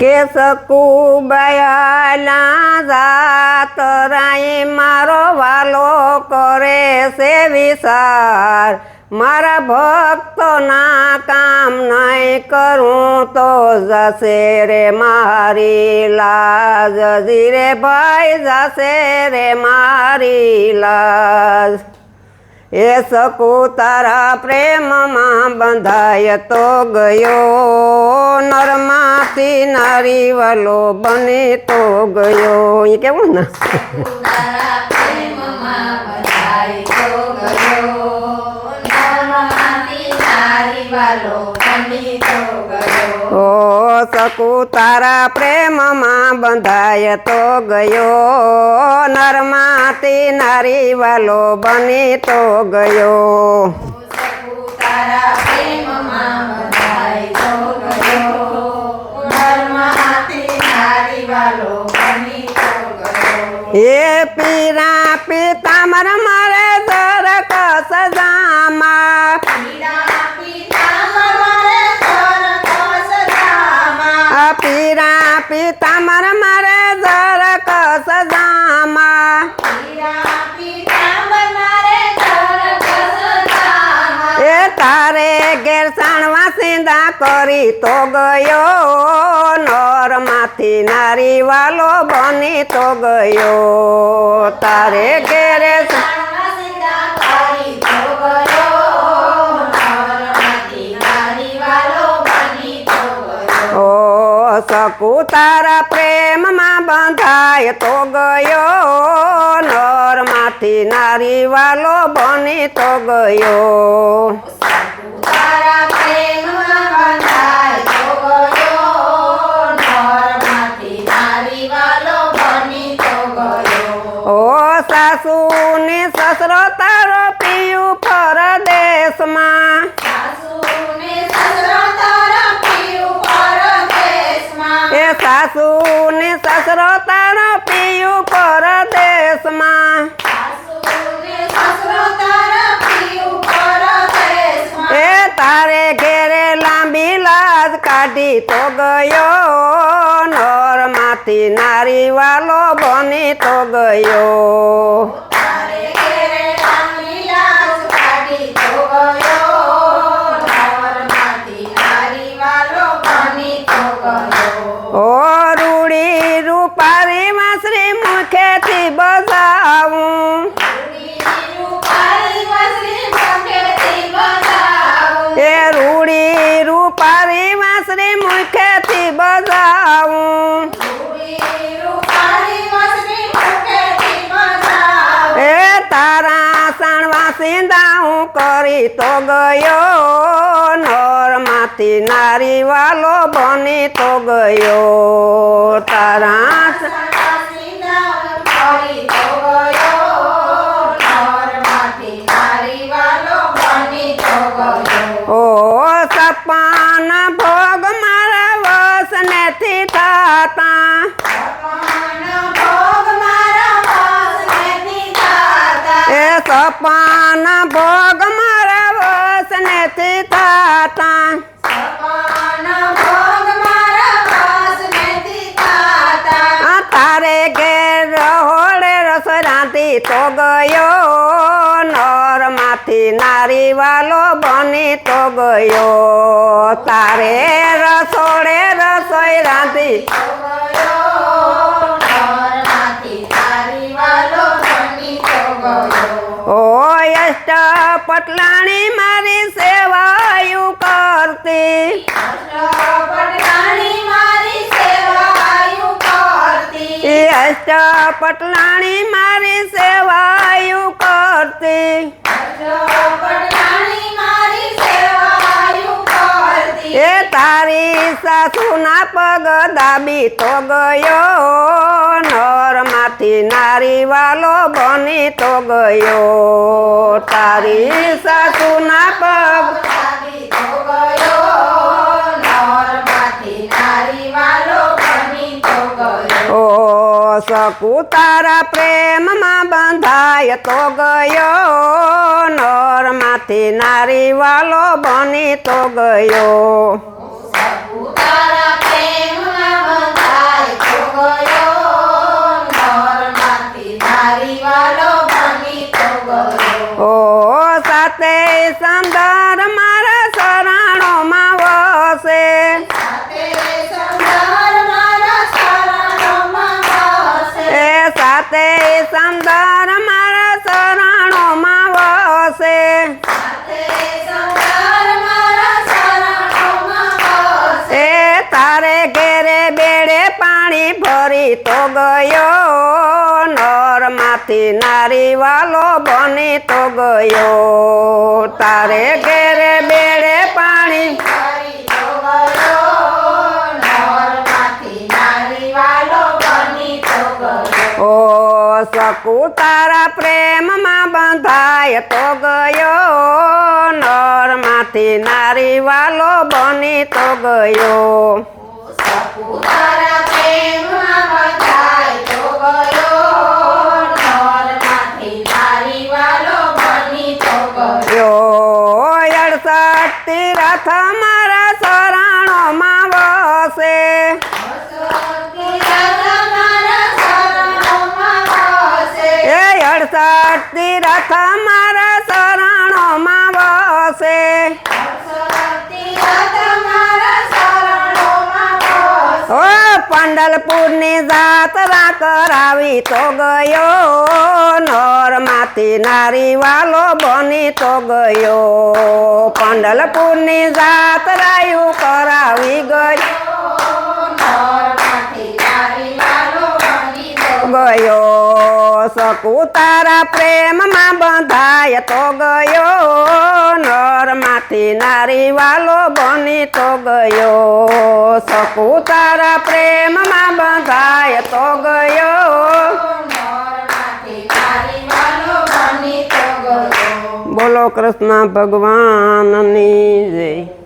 કે સકુબયાના જાત રાઈ મારો વાલો કરે છે વિસાર મારા ભક્તોના કામ નહીં કરું તો જશે રે મારી લાજ. જીરે ભાઈ, જશે રે મારી લાજ. એ સકુ તારા પ્રેમમાં બંધાય તો ગયો. નરમાંથી નારી વાલો બને તો ગયો. એ કેવું ને? ઓ સકુ તારા પ્રેમમાં બંધાય તો ગયો. નરમાંથી નારી વાલો બની તો ગયો. તારા પ્રેમમાં બધાય તો ગયો નરમાંથી નારી વાલો બની તો ગયો એ પીરા ઘેર સેંદા કરી તો ગયો. નરમાંથી નારી વાલો બની તો ગયો. તારે ઘેરે સકુ તારા પ્રેમમાં બંધાય તો ગયો. નરમાંથી નારી વાલો બની તો ગયો. સસરો તારો પિયું પરદેશમાં. એ સાસુ ને સસરો તારો પીયું પરદેશમાં. તારે ઘેરે લાંબી લાજ કાઢી તો ગયો નરમાંથી નારી વાલો બની તો ગયો. મુખેથી બજાવું. એ તારા સાણવા સિંધા હું કરી તો ગયો. નરમાંથી નારી વાલો બની તો ગયો. તારા ઓ સપન ભોગ મારા વસનેથી થતા એ સપન ભોગ મારા વસનેથી થતા. આ તારે ઘેર રસોઈ રાંધી તો ગયો નરમાંથી નારી વાલો બની તો ગયો. તારે રસોડે રસોઈ રાંધી. પટલાણી મારી સેવાયું કરતી. એ અષ્ટ પટલાણી મારી સેવાયું કરતી. એ તારી સાસુના પગ દાબી તો ગયો નરમાંથી નારી વાલો બની તો ગયો. તારી સાસુના પગ ઓ સકુ તારા પ્રેમમાં બંધાય તો ગયો. નરમાંથી નારી વાલો બની તો ગયો તારા પ્રેમમાં સમદર મારા શરણોમાં વસે સાથે સુંદર મારા શરણોમાં વસે. એ સાથે સમદર મારા શરણો માં વસે. એ તારે ઘેરે બેડે પાણી ભરી તો ગયો, નરમાંથી નારી વાલો બની તો ગયો તારે ઘેરે બેડે પાણી હરી તો ગયો, નરમાંથી નારી વાલો બની તો ગયો. ઓ શકુ તારા પ્રેમમાં બંધાય તો ગયો નરમાંથી નારી વાલો બની તો ગયો. સપુતારા પ્રેમમાં બંધાય તો ગયો, નરમાંથી નારી વાલો બની તો ગયો. યો અડસઠ તીરથ મારા શરણોમાં વસે એ અડસઠ તીરથ મારા શરણોમાં વસે. ઓ પંડલપુરની જાતરા કરાવી તો ગયો નરમાંથી નારી વાલો બની તો ગયો. પંડલપુરની જાત્રાયું કરાવી ગયો ગયો. શકુ તારા પ્રેમમાં બંધાય તો ગયો. નરમાંથી નારી વાલો બની તો ગયો. શકુ તારા પ્રેમમાં બંધાય તો ગયો. બોલો કૃષ્ણ ભગવાનની જય.